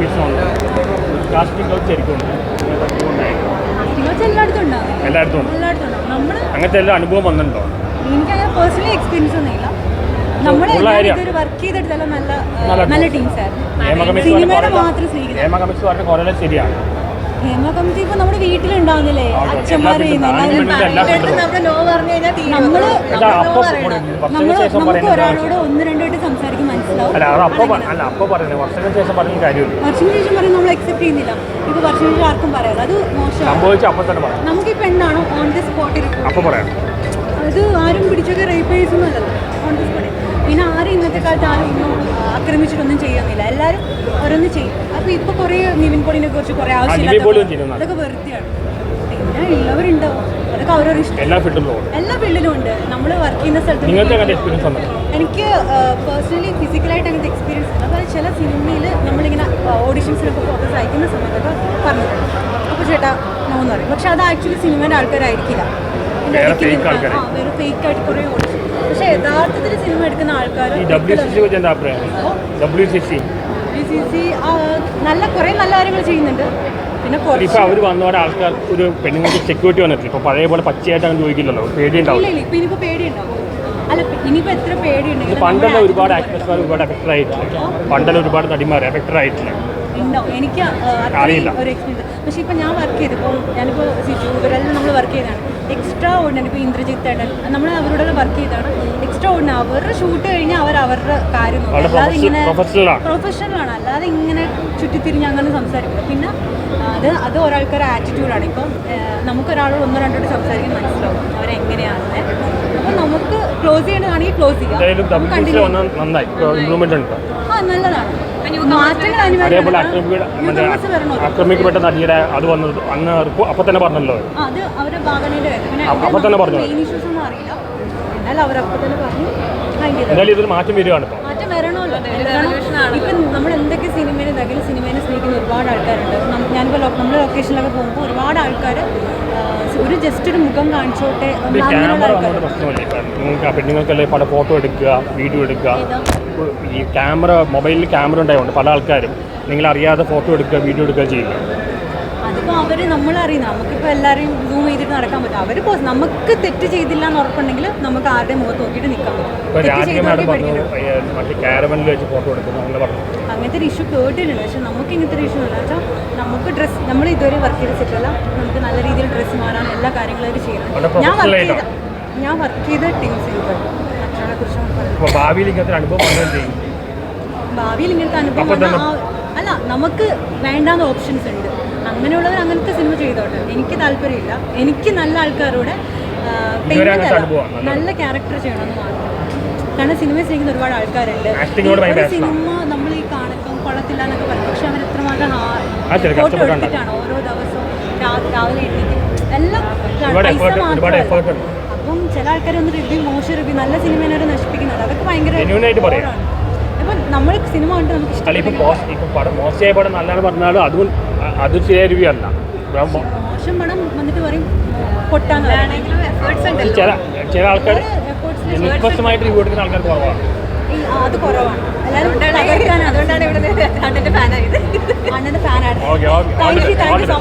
Miss ഉണ്ട് casting couch ആയിരിക്കും എല്ലായിടത്തും ഉണ്ട്? അങ്ങനത്തെ എല്ലാ അനുഭവം വന്നിട്ടുണ്ടോ? എനിക്കങ്ങനെ പേഴ്സണലി എക്സ്പീരിയൻസ് ഒന്നുമില്ല വർക്ക് ചെയ്തെടുത്തെല്ലാം നല്ല നല്ല നല്ല team. ടീംസ് ആയിരുന്നു. ഹേമ കമ്മിറ്റി സിനിമയുടെ മാത്രം സ്നേഹിക്കുന്നത് ഹേമ കമ്മിറ്റി ശരിയാണ്. ഹേമ കമ്മിറ്റി ഇപ്പൊ നമ്മുടെ വീട്ടിലുണ്ടാവുന്നില്ലേ? അച്ഛന്മാർ. നമ്മൾ നമ്മൾ നമുക്ക് ഒരാളോട് ഒന്ന് രണ്ടു വട്ടം സംസാരിക്കും അല്ല അത് അപ്പോൾ അല്ല അപ്പോൾ പറയുന്നത് വർഷങ്ങൾക്ക് ശേഷം പറഞ്ഞ കാര്യമില്ല. വർഷത്തിന് ശേഷം പറയും നമ്മൾ അക്സെപ്റ്റ് ചെയ്യുന്നില്ല. ഇപ്പൊ ആർക്കും പറയാം അത് മോശമാണ്. സംഭവിച്ച അപ്പോൾ തന്നെ പറയാം. നമുക്ക് ഈ ഓൺ ദി സ്പോട്ട് അപ്പോൾ പറയാം. അത് ആരും പിടിച്ചൊക്കെ റേപ്പ് ചെയ്തൊന്നുമല്ലല്ലോ ഓൺ ദി സ്പോട്ട് പിന്നെ ആരും ഇന്നത്തെ കാലത്ത് ആരും ഒന്നും ആക്രമിച്ചിട്ടൊന്നും ചെയ്യുന്നില്ല. എല്ലാവരും ഓരോന്ന് ചെയ്യും. അപ്പൊ ഇപ്പൊ കുറേ നിവിൻ പോളിനെ കുറിച്ച് കുറെ. അതൊക്കെ വെറുതെയാണ്. പിന്നെ ഉള്ളവരുണ്ടാവും. അതൊക്കെ അവരവരുടെ ഇഷ്ടം. എല്ലാ ഫീൽഡിലും പോകും എല്ലാ ഫീൽഡിലും ഉണ്ട്. നമ്മൾ വർക്ക് ചെയ്യുന്ന സ്ഥലത്ത് നിങ്ങൾക്ക് അങ്ങനെ എക്സ്പീരിയൻസ് ഉണ്ട് എനിക്ക് പേഴ്സണലി അങ്ങനത്തെ എക്സ്പീരിയൻസ് അതായത് ചില സിനിമയിൽ നമ്മളിങ്ങനെ ഓഡിഷൻസിനൊക്കെ ഫോട്ടോസ് അയക്കുന്ന സമയത്തൊക്കെ പറഞ്ഞിട്ടുണ്ട്. അപ്പോൾ ചേട്ടാ നോ എന്ന് പറയും. പക്ഷെ അത് ആക്ച്വലി സിനിമേന്റെ ആൾക്കാരായിരിക്കില്ല. വേറെ fake നിന്ന് വേറെ ഫേക്ക് ആയിട്ട് കുറേ ഓഡിഷൻ പക്ഷെ യഥാർത്ഥത്തിൽ സിനിമ എടുക്കുന്ന ആൾക്കാർ നല്ല കുറേ നല്ല കാര്യങ്ങൾ ചെയ്യുന്നുണ്ട്. പിന്നെ ഇപ്പൊ അവർ വന്നോടെ ആൾക്കാർ ഒരു പെണ്ണുങ്ങൾക്ക് സെക്യൂരിറ്റി വന്നിട്ടില്ല ഇപ്പൊ പഴയ പോലെ പച്ചയായിട്ട് അങ്ങനെ ചോദിക്കില്ലല്ലോ പേടിയുണ്ടാവും ഇല്ല ഇപ്പൊ ഇനിയിപ്പോ പേടിയുണ്ടാവും. അല്ല ഇനിയിപ്പോ എത്ര ഇത് പേടിയുണ്ടെങ്കിലും പണ്ടെല്ലാം ഒരുപാട് ആക്ടേഴ്സ്മാർ ഒരുപാട് എഫക്റ്റഡ് ആയിട്ടില്ല? പണ്ടല്ല ഒരുപാട് നടിമാർ എഫക്റ്റഡ് ആയിട്ടില്ല? ഉണ്ടാവും എനിക്ക് അറിയില്ല. ഒരു എക്സ്പീരിയൻസ് പക്ഷേ ഇപ്പം ഞാൻ വർക്ക് ചെയ്തപ്പോൾ ഞാനിപ്പോൾ സിജു ഇവരെല്ലാം നമ്മൾ വർക്ക് ചെയ്താണ്. എക്സ്ട്രാ ഓർഡിനറി ഇപ്പോൾ ഇന്ദ്രജിത്ത് ഏട്ടൻ. നമ്മൾ അവരോട് വർക്ക് ചെയ്താണ്. എക്സ്ട്രാ ഓർഡിനറി അവരുടെ ഷൂട്ട് കഴിഞ്ഞാൽ അവർ അവരുടെ കാര്യം നോക്കും. അല്ലാതെ ഇങ്ങനെ ആണ്. പ്രൊഫഷണലാണ് അല്ലാതെ ഇങ്ങനെ ചുറ്റിത്തിരിഞ്ഞ് അങ്ങനെ സംസാരിക്കില്ല. പിന്നെ അത് അത് ഒരാൾക്കൊരു ആറ്റിറ്റ്യൂഡാണ് ഇപ്പം നമുക്കൊരാളോട് ഒന്നോ രണ്ടോ സംസാരിക്കാൻ മനസ്സിലാവും. അവരെങ്ങനെയാണെന്ന്. അപ്പോൾ നമുക്ക് ക്ലോസ് ചെയ്യേണ്ടതാണെങ്കിൽ ക്ലോസ് ചെയ്യാം. ആക്രമിക്കപ്പെട്ട നടിയുടെ അത് വന്നത് അന്ന് അപ്പൊ തന്നെ പറഞ്ഞല്ലോ അപ്പൊ- തന്നെ പറഞ്ഞു. മെയിൻ ഇഷ്യൂസ് ഒന്നും അറിയില്ല. എന്നാൽ അവരപ്പൊ തന്നെ പറഞ്ഞു. അതിന്റെ ഇത്. എന്തായാലും ഇതിൽ മാറ്റം വരികയാണ് ഇപ്പൊ. മാറ്റം വരണമല്ലോ. നമ്മൾ ഇതായാലും സിനിമേനെ സ്നേഹിക്കുന്ന ഒരുപാട് ആൾക്കാരുണ്ട്. ഞാനിപ്പോൾ നമ്മൾ നമ്മുടെ ലൊക്കേഷനിലൊക്കെ പോകുമ്പോൾ ഒരുപാട് ആൾക്കാർ ഒരു ജസ്റ്റ് ഒരു മുഖം കാണിച്ചോട്ടെ നമ്മൾ പെണ്ണുങ്ങൾക്കല്ലേ പല ഫോട്ടോ എടുക്കുക വീഡിയോ എടുക്കുക. ഈ ക്യാമറ മൊബൈലിൽ ക്യാമറ ഉണ്ടായതുകൊണ്ട് പല ആൾക്കാരും നിങ്ങൾ അറിയാതെ ഫോട്ടോ എടുക്കുക വീഡിയോ എടുക്കുക ചെയ്യുക അതിപ്പോൾ അവർ നമ്മളറിയുന്ന നമുക്കിപ്പോൾ എല്ലാവരെയും സൂം ചെയ്തിട്ട് നടക്കാൻ പറ്റും. അവർ നമുക്ക് തെറ്റ് ചെയ്തില്ല എന്ന് ഉറപ്പുണ്ടെങ്കിൽ നമുക്ക് ആരുടെ മുഖത്ത് നോക്കിയിട്ട് നിൽക്കാൻ പറ്റും മറ്റേ ക്യാരവനിൽ വെച്ച് ഫോട്ടോ എടുക്കുന്നു അങ്ങനെ പറഞ്ഞു. അങ്ങനത്തെ ഒരു ഇഷ്യൂ കേട്ടിട്ടുണ്ട്. പക്ഷെ നമുക്ക് ഇങ്ങനത്തെ ഒരു ഇഷ്യൂ ഇല്ല വെച്ചാൽ നമുക്ക് ഡ്രസ്സ് നമ്മൾ ഇതുവരെ വർക്ക് ചെയ്ത സെറ്റല്ല നമുക്ക് നല്ല രീതിയിൽ ഡ്രസ്സ് മാറാൻ എല്ലാ കാര്യങ്ങളും അവർ ചെയ്യുന്നത് ഞാൻ വർക്ക് ചെയ്ത ഞാൻ വർക്ക് ചെയ്ത ടീംസ് അക്ഷരനെ കുറിച്ച് പറയുന്നത് ഭാവിയിൽ ഇങ്ങനത്തെ അനുഭവം അല്ല നമുക്ക് വേണ്ടാത്ത ഓപ്ഷൻസ് ഉണ്ട്. അങ്ങനെയുള്ളവർ അങ്ങനത്തെ സിനിമ ചെയ്തോട്ടെ. എനിക്ക് താല്പര്യമില്ല. എനിക്ക് നല്ല ആൾക്കാരോട് നല്ല ക്യാരക്ടർ ചെയ്യണമെന്ന് മാത്രം. കാരണം സിനിമ ചെയ്യുന്ന ഒരുപാട് ആൾക്കാരുണ്ട്. സിനിമ നമ്മൾ എന്നൊക്കെ പക്ഷെ എത്രമാത്രം ഫോട്ടോ എടുത്തിട്ടാണ് ഓരോ ദിവസവും രാവിലെ എണീറ്റ് എല്ലാം ഒരുപാട് പൈസ മാത്രമല്ല. അപ്പം ചില ആൾക്കാർ ഒന്ന് റിവ്യൂ മോശം റിവ്യൂ നല്ല സിനിമേനെ അവരെ നശിപ്പിക്കുന്നത്. അതൊക്കെ ഭയങ്കര Genuine ആയിട്ട് പറയാം. ഓവറാണ്. നമ്മൾ സിനിമ കണ്ട് നമുക്ക് നല്ലതാണ് പറഞ്ഞാലും അതും മോശം പടം വന്നിട്ട് പറയും പൊട്ടാന്ന് ചില ചില ആൾക്കാർ നിഷ്പക്ഷമായിട്ട് റിവ്യൂ എടുക്കുന്ന ആൾക്കാർ കുറവാണ്. അത് കുറവാണ്. തകർക്കാൻ അതുകൊണ്ടാണ് ഇവിടെ അണ്ണന്റെ ഫാനായത് അണ്ണന്റെ ഫാനാണ് okay okay thank you thank you so